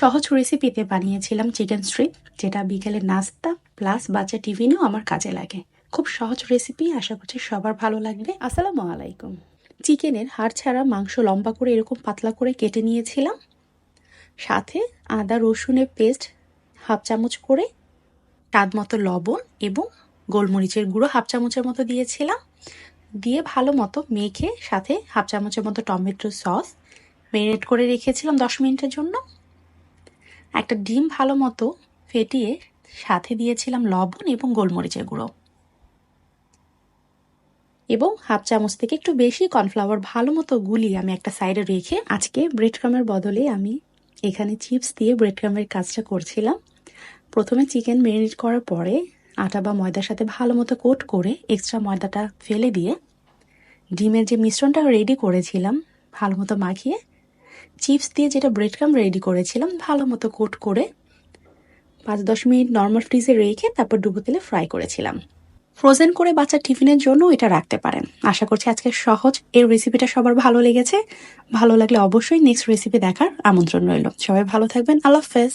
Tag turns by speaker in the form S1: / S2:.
S1: সহজ রেসিপিতে বানিয়েছিলাম চিকেন স্ট্রিপ যেটা বিকেলে নাস্তা প্লাস বাচ্চা টিফিনেও আমার কাজে লাগে। খুব সহজ রেসিপি আশা করছি সবার ভালো লাগবে। আসসালামু আলাইকুম। চিকেনের হাড় ছাড়া মাংস লম্বা করে এরকম পাতলা করে কেটে নিয়েছিলাম। সাথে আদা রসুনের পেস্ট হাফ চামচ করে স্বাদ মতো লবণ এবং গোলমরিচের গুঁড়ো হাফ চামচের মতো দিয়েছিলাম। দিয়ে ভালো মতো মেখে সাথে হাফ চামচের মতো টমেটো সস ম্যারিনেট করে রেখেছিলাম দশ মিনিটের জন্য। একটা ডিম ভালো মতো ফেটিয়ে সাথে দিয়েছিলাম লবণ এবং গোলমরিচের গুঁড়ো। এবং হাফ চামচ থেকে একটু বেশি কর্নফ্লাওয়ার ভালো মতো গুলিয়ে আমি একটা সাইডে রেখে আজকে ব্রেড ক্রামের বদলে আমি এখানে চিপস দিয়ে ব্রেড ক্রামের কাজটা করছিলাম। প্রথমে চিকেন ম্যারিনেট করার পরে আটা বা ময়দার সাথে ভালো মতো কোট করে এক্সট্রা ময়দাটা ফেলে দিয়ে ডিমের যে মিশ্রণটা রেডি করেছিলাম, ভালো মতো মাখিয়ে চিপস দিয়ে যেটা ব্রেড ক্রাম রেডি করেছিলাম, ভালো মতো কোট করে পাঁচ দশ মিনিট নর্মাল ফ্রিজে রেখে তারপর ডুবো তেলে ফ্রাই করেছিলাম। ফ্রোজেন করে বাচ্চার টিফিনের জন্য এটা রাখতে পারেন। আশা করছি আজকে সহজ। এই রেসিপিটা সবার ভালো লেগেছে। ভালো লাগলে অবশ্যই নেক্সট রেসিপি দেখার আমন্ত্রণ রইল। সবাই ভালো থাকবেন। আল্লাহ হাফেজ।